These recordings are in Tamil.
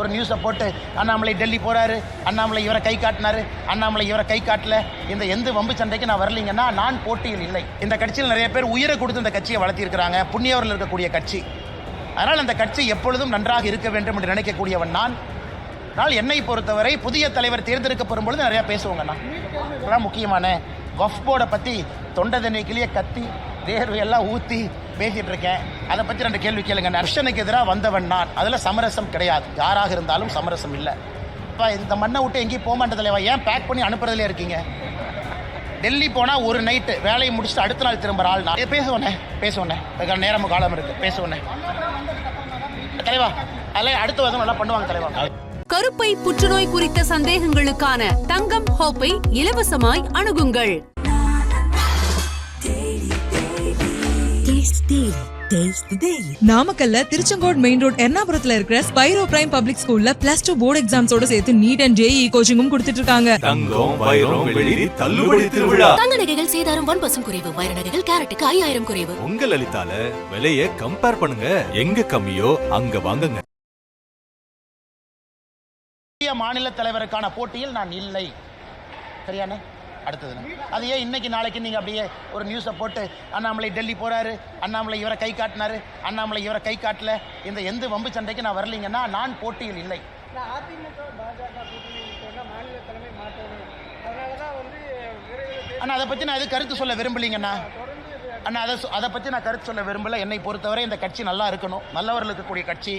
ஒரு நியூஸை போட்டு அண்ணாமலை டெல்லி போகிறாரு அண்ணாமலை இவரை கை காட்டினாரு அண்ணாமலை இவரை கை காட்டல இந்த எந்த வம்பு சண்டைக்கு நான் வரலீங்கன்னா நான் போட்டியில் இல்லை. இந்த கட்சியில் நிறைய பேர் உயிரை கொடுத்து இந்த கட்சியை வளர்த்திருக்கிறாங்க. புண்ணியவரில் இருக்கக்கூடிய கட்சி. அதனால் அந்த கட்சி எப்பொழுதும் நன்றாக இருக்க வேண்டும் என்று நினைக்கக்கூடியவன் நான். ஆனால் என்னை பொறுத்தவரை புதிய தலைவர் தேர்ந்தெடுக்கப்படும் பொழுது நிறையா பேசுவாங்கண்ணா இதெல்லாம் முக்கியமான வஃப் போர்டை பற்றி தொண்டை தண்ணிக்கிலேயே கத்தி தேர்வையெல்லாம் ஊற்றி பேசிகிட்டு இருக்கேன். அதை பற்றி ரெண்டு கேள்வி கேளுங்க. நர்ஷனுக்கு எதிராக வந்தவன் நான். அதில் சமரசம் கிடையாது. யாராக இருந்தாலும் சமரசம் இல்லை. இப்போ இந்த மண்ணை விட்டு எங்கேயும் போக மாட்டே தலைவா ஏன் பேக் பண்ணி அனுப்புறதுலே இருக்கீங்க? டெல்லி போனால் ஒரு நைட்டு வேலையை முடிச்சுட்டு அடுத்த நாள் திரும்புகிற ஆள் நான். பேசுவோண்ணே பேசுவோண்ணே. அதுக்கான நேரம் காலம் இருக்குது பேசுவோண்ணே. தலைவா அதில் அடுத்த வருஷம் நல்லா பண்ணுவாங்க தலைவா. கருப்பை புற்றுநோய் குறித்த சந்தேகங்களுக்கான தங்கம் ஹோப்பை இலவசமாய் அணுகுங்கள். நாமக்கல்ல திருச்செங்கோடு மெயின் ரோட் எர்ணாபுரத்துல இருக்கிற ஸ்பைரோ பிரைம் பப்ளிக் ஸ்கூல்ல பிளஸ் டூ போர்டு எக்ஸாம்ஸோட சேர்த்து நீட் அண்ட் ஜேஇ கோச்சிங்கும் கொடுத்துட்டு இருக்காங்க. தங்கம் வைரம் வெளிரி தள்ளுபடி திருவிழா. தங்க நகைகள் சேதாரம் ஒன் பர்சன்ட் குறைவு வைர நகைகள் கேரட்டுக்கு ஐயாயிரம் குறைவு. உங்க லலிதால விலைய கம்பேர் பண்ணுங்க. எங்க கம்மியோ அங்க வாங்குங்க. மாநில தலைவருக்கான போட்டியில் நான் இல்லை. சரியானே அடுத்தது. அது ஏன் இன்னைக்கு நாளைக்கு நீங்கள் அப்படியே ஒரு நியூஸை போட்டு அண்ணாமலை டெல்லி போறாரு அண்ணாமலை இவரை கை காட்டினாரு அண்ணாமலை இவரை கை காட்டல இந்த எந்த வம்பு சண்டைக்கு நான் வரலீங்கன்னா நான் போட்டியில் இல்லை. அண்ணா அதை பற்றி நான் எது கருத்து சொல்ல விரும்பலீங்கண்ணா? அண்ணா அதை அதை பற்றி நான் கருத்து சொல்ல விரும்பல. என்னை பொறுத்தவரை இந்த கட்சி நல்லா இருக்கணும். நல்லவர்கள் இருக்கக்கூடிய கட்சி.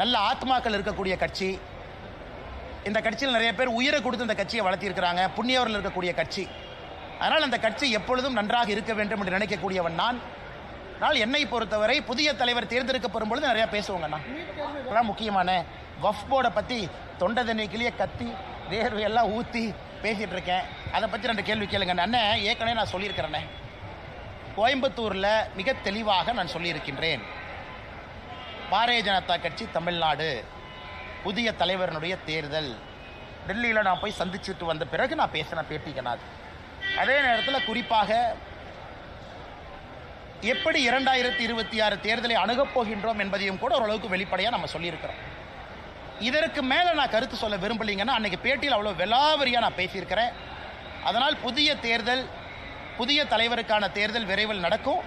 நல்ல ஆத்மாக்கள் இருக்கக்கூடிய கட்சி. இந்த கட்சியில் நிறைய பேர் உயிரை கொடுத்து இந்த கட்சியை வளர்த்திருக்கிறாங்க புண்ணியவர்கள் இருக்கக்கூடிய கட்சி. அதனால் அந்த கட்சி எப்பொழுதும் நன்றாக இருக்க வேண்டும் என்று நினைக்கக்கூடியவன் நான். ஆனால் என்னை பொறுத்தவரை புதிய தலைவர் தேர்ந்தெடுக்கப்படும் பொழுது நிறையா பேசுவோங்கண்ணா அதெல்லாம் முக்கியமான வஃப் போர்டை பற்றி தொண்டை தண்ணிக்கிலேயே கத்தி வேர்வையெல்லாம் எல்லாம் ஊற்றி பேசிகிட்டு இருக்கேன். அதை பற்றி ரெண்டு கேள்வி கேளுங்க அண்ணன் ஏற்கனவே நான் சொல்லியிருக்கிறேண்ணே கோயம்புத்தூரில் மிக தெளிவாக நான் சொல்லியிருக்கின்றேன். பாரதிய ஜனதா கட்சி தமிழ்நாடு. புதிய தலைவரனுடைய தேர்தல். டெல்லியில் நான் போய் சந்திச்சுட்டு வந்த பிறகு நான் பேசின பேட்டிக்கனாது அதே நேரத்தில் குறிப்பாக எப்படி இரண்டாயிரத்தி இருபத்தி ஆறு தேர்தலை அணுகப் போகின்றோம் என்பதையும் கூட ஓரளவுக்கு வெளிப்படையாக நம்ம சொல்லியிருக்கிறோம். இதற்கு மேலே நான் கருத்து சொல்ல விரும்பலைங்கன்னா அன்றைக்கி பேட்டியில் அவ்வளோ வெலாவரியாக நான் பேசியிருக்கிறேன். அதனால் புதிய தேர்தல் புதிய தலைவருக்கான தேர்தல் விரைவில் நடக்கும்.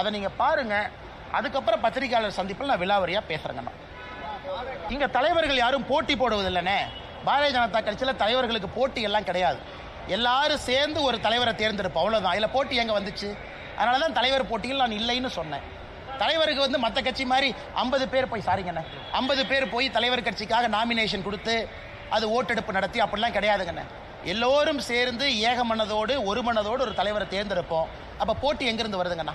அதை நீங்கள் பாருங்கள் அதுக்கப்புறம் பத்திரிகையாளர் சந்திப்பில் நான் விலாவரியாக பேசுகிறேங்கண்ணா இங்கே தலைவர்கள் யாரும் போட்டி போடுவதில்லைண்ணே பாரதிய ஜனதா கட்சியில் தலைவர்களுக்கு போட்டி எல்லாம் கிடையாது. எல்லாரும் சேர்ந்து ஒரு தலைவரை தேர்ந்தெடுப்போம். அவ்வளோதான் இதில் போட்டி எங்கே வந்துச்சு? அதனால தான் தலைவர் போட்டியில் நான் இல்லைன்னு சொன்னேன். தலைவருக்கு வந்து மற்ற கட்சி மாதிரி ஐம்பது பேர் போய் சாரிங்கண்ணே ஐம்பது பேர் போய் தலைவர் கட்சிக்காக நாமினேஷன் கொடுத்து அது ஓட்டெடுப்பு நடத்தி அப்படிலாம் கிடையாதுங்கண்ணே எல்லோரும் சேர்ந்து ஏக மனதோடு ஒரு மனதோடு ஒரு தலைவரை தேர்ந்தெடுப்போம். அப்போ போட்டி எங்கேருந்து வருதுங்கண்ணா?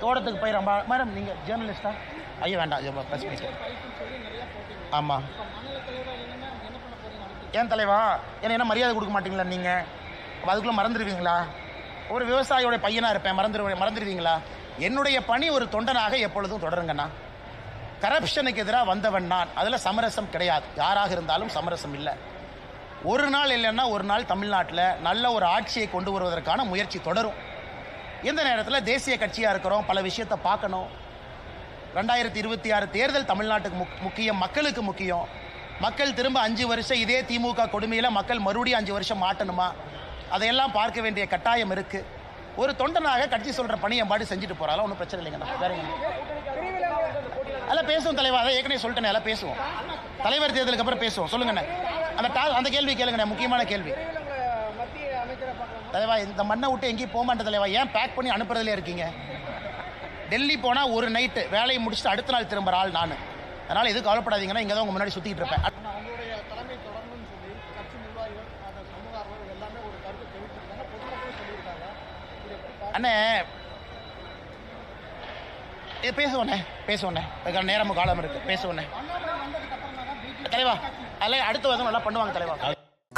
தோட்டத்துக்கு போய் ரொம்ப மேடம் நீங்கள் ஜேர்னலிஸ்டா ஐயோ வேண்டாம் ப்ரெஸ் மீட் ஆமாம் ஏன் தலைவா? என்ன என்ன மரியாதை கொடுக்க மாட்டீங்களா நீங்கள் அதுக்குள்ளே மறந்துடுவீங்களா ஒரு விவசாயியோட பையனாக இருப்பேன் மறந்துடு மறந்துடுவீங்களா என்னுடைய பணி ஒரு தொண்டனாக எப்பொழுதும் தொடருங்கண்ணா. கரப்ஷனுக்கு எதிராக வந்தவன் நான். அதில் சமரசம் கிடையாது. யாராக இருந்தாலும் சமரசம் இல்லை. ஒரு நாள் இல்லைன்னா ஒரு நாள் தமிழ்நாட்டில் நல்ல ஒரு ஆட்சியை கொண்டு வருவதற்கான முயற்சி தொடரும். இந்த நேரத்தில் தேசிய கட்சியாக இருக்கிறோம் பல விஷயத்தை பார்க்கணும். ரெண்டாயிரத்தி இருபத்தி ஆறு தேர்தல் தமிழ்நாட்டுக்கு முக் முக்கியம் மக்களுக்கு முக்கியம். மக்கள் திரும்ப அஞ்சு வருஷம் இதே திமுக கொடுமையில் மக்கள் மறுபடியும் அஞ்சு வருஷம் மாட்டணுமா? அதையெல்லாம் பார்க்க வேண்டிய கட்டாயம் இருக்குது ஒரு தொண்டனாக கட்சி சொல்கிற பணியை பாடி செஞ்சுட்டு போகிறாலும் ஒன்றும் பிரச்சனை இல்லைங்கண்ணா. வேறங்க அதெல்லாம் பேசுவோம் தலைவர் அதை ஏற்கனவே சொல்லிட்டேனே எல்லாம் பேசுவோம். தலைவர் தேர்தலுக்கு அப்புறம் பேசுவோம். சொல்லுங்கண்ணே. அந்த டா அந்த கேள்வி கேளுங்கண்ணே முக்கியமான கேள்வி. தலைவா இந்த மண்ணை விட்டு எங்கேயும் போக மாட்டேன் தலைவா. ஏன் பேக் பண்ணி அனுப்புறதுலே இருக்கீங்க? டெல்லி போனால் ஒரு நைட்டு வேலையை முடிச்சுட்டு அடுத்த நாள் திரும்புகிற ஆள் நான். அதனால் எதுவும் கவலைப்படாதீங்கன்னா இங்கே தான் உங்கள் முன்னாடி சுற்றிக்கிட்டு இருப்பேன். அண்ணே. இது பேசுவோண்ணே பேசுவோண்ணே நேரமும் காலம் இருக்குது பேசுவோண்ணே தலைவா. அதில் அடுத்த வருஷம் நல்லா பண்ணுவாங்க தலைவா.